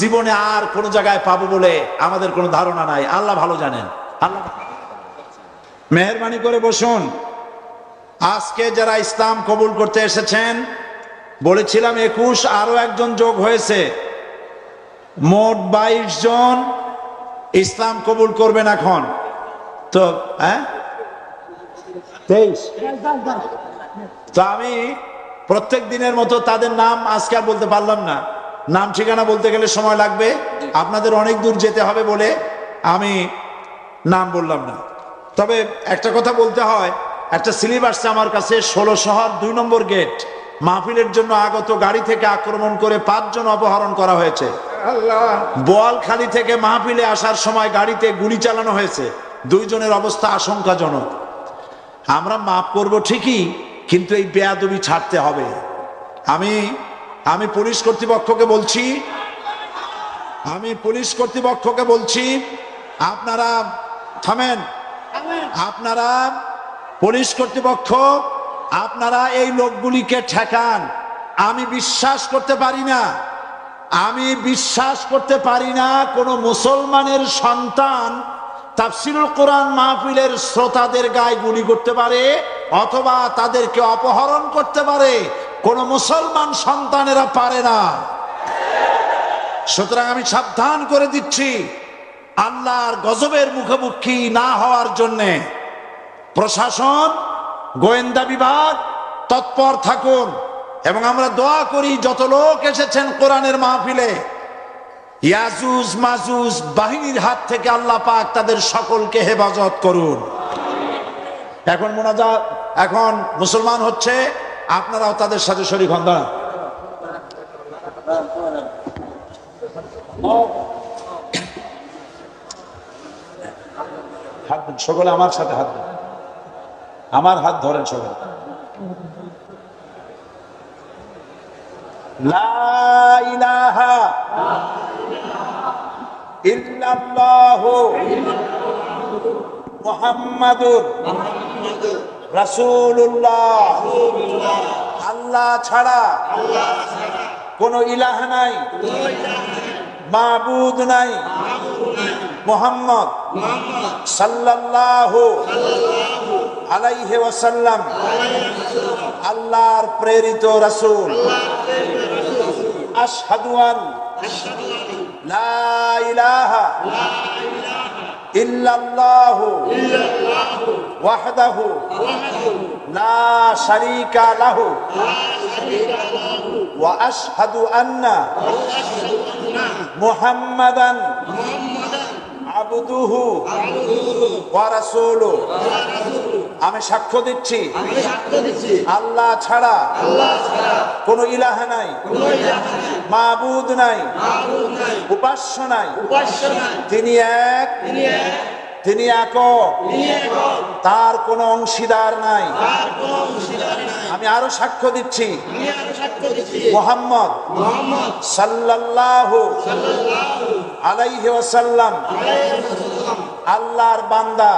জীবনে আর কোন জায়গায় পাবো বলে আমাদের কোনো ধারণা নাই। আল্লাহ ভালো জানেন। মেহরবানি করে বসুন। আজকে যারা ইসলাম কবুল করতে এসেছেন, বলেছিলাম একুশ আরও একজন যোগ হয়েছে। মোট বাইশ জন ইসলাম কবুল করবেন এখন। তো হ্যাঁ? তো আমি প্রত্যেক দিনের মতো তাদের নাম আজকে আর বলতে পারলাম না। নাম ঠিকানা বলতে গেলে সময় লাগবে। আপনাদের অনেক দূর যেতে হবে বলে আমি নাম বললাম না। তবে একটা কথা বলতে হয় একটা স্লিপ আসছে আমার কাছে ষোলো শহর দুই নম্বর গেট মাহফিলের জন্য আগত গাড়ি থেকে আক্রমণ করে পাঁচজন অপহরণ করা হয়েছে। বোয়ালখালী থেকে মাহফিলে আসার সময় গাড়িতে গুলি চালানো হয়েছে। দুইজনের অবস্থা আশঙ্কাজনক। আমরা মাফ করব ঠিকই কিন্তু এই বেয়াদবি ছাড়তে হবে। আমি আমি পুলিশ কর্তৃপক্ষকে বলছি, আমি পুলিশ কর্তৃপক্ষকে বলছি, আপনারা থামেন। আপনারা পুলিশ কর্তৃপক্ষ, আপনারা এই লোকগুলিকে ঠেকান। আমি বিশ্বাস করতে পারি না। আমি বিশ্বাস করতে পারি না কোনো মুসলমানের সন্তান তাফসিরুল কোরআন মাহফিলের শ্রোতাদের গায়ে গুলি করতে পারে অথবা তাদেরকে অপহরণ করতে পারে। কোন মুসলমান সন্তানেরা পারে না। সুতরাং আমি সাবধান করে দিচ্ছি, আল্লাহর গজবের মুখোমুখি না হওয়ার জন্যে। প্রশাসন, গোয়েন্দা বিভাগ, তৎপর থাকুন এবং আমরা দোয়া করি যত লোক এসেছেন কোরআনের মাহফিলে, ইয়াজুজ মাজুজ বাহিনীর হাত থেকে আল্লাহ পাক তাদের সকলকে হেফাজত করুন। এখন মোনাজা এখন মুসলমান হচ্ছে আপনারাও তাদের সাথে শরীর হন, দাঁড়ান। হাত দিন, সকলে আমার সাথে হাত দিন আমার হাত ধরেন সকলে ইল্লাল্লাহু মুহাম্মাদুর রাসূলুল্লাহ। আল্লাহ ছাড়া কোন ইলাহ নাই মাবুদ নাই। মোহাম্মদ সাল্লাল্লাহু আলাইহি ওয়াসাল্লাম। আল্লাহর প্রেরিত রাসূল। আশহাদু আন লা ইলাহা ইল্লাল্লাহু। ওয়াহদাহু লা শারীকা লাহু। ওয়া আশহাদু আন্না মুহাম্মাদান আবদুহু ওয়া রাসূলুহু আমি সাক্ষ্য দিচ্ছি, আল্লাহ ছাড়া কোন ইলাহা নাই, মাবুদ নাই, উপাস্য নাই। তিনি এক তিনি একক। তার কোনো অংশীদার নাই। আমি আরও সাক্ষ্য দিচ্ছি। মোহাম্মদ সাল্লাল্লাহু আলাইহি ওয়াসাল্লাম আল্লাহর বান্দা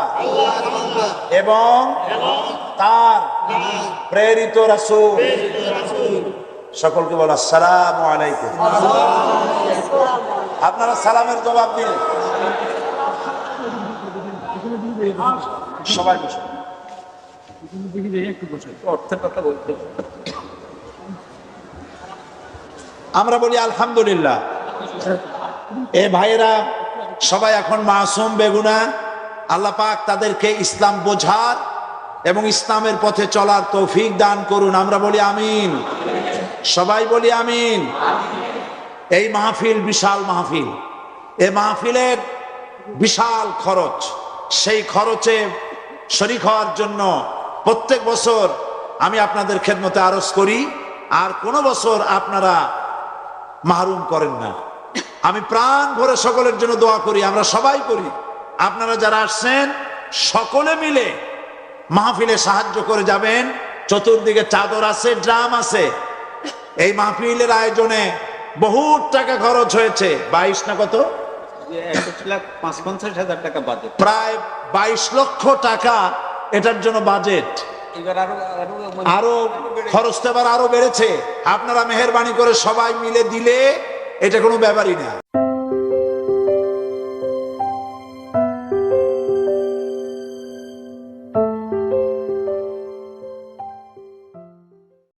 এবং তার প্রেরিত রাসূল। সকলকে বলা সালাম আলাইকুম। আপনারা সালামের জবাব দিন। সবাই বসুন আমরা বলি, আলহামদুলিল্লাহ। এ ভাইয়েরা, সবাই এখন মাসুম বেগুনা, আল্লাহ পাক তাদেরকে ইসলাম বোঝার এবং ইসলামের পথে চলার তৌফিক দান করুন। আমরা বলি, আমিন। সবাই বলি, আমিন। এই মাহফিল বিশাল মাহফিল। এ মাহফিলের বিশাল খরচ। সেই খরচে শরিক হওয়ার জন্য প্রত্যেক বছর আমি আপনাদের খেদমতে আরজ করি, আর কোন বছর আপনারা মাহরুম করেন না। আমি প্রাণ ভরে সকলের জন্য দোয়া করি, আমরা সবাই করি। আপনারা যারা আসছেন, সকলে মিলে মাহফিলে সাহায্য করে যাবেন। চতুর্দিকে চাদর আছে, ড্রাম আছে। এই মাহফিলের আয়োজনে বহুত টাকা খরচ হয়েছে। বাইশ না কত? একষট্টি লাখ পাঁচ পঞ্চাশ হাজার টাকা বাজেট প্রায় বাইশ লক্ষ টাকা এটার জন্য বাজেট এবার আরও আরও আরও খরচ তো এবার আরও বেড়েছে। আপনারা মেহরবানি করে সবাই মিলে দিলে এটা কোনো ব্যাপারই না।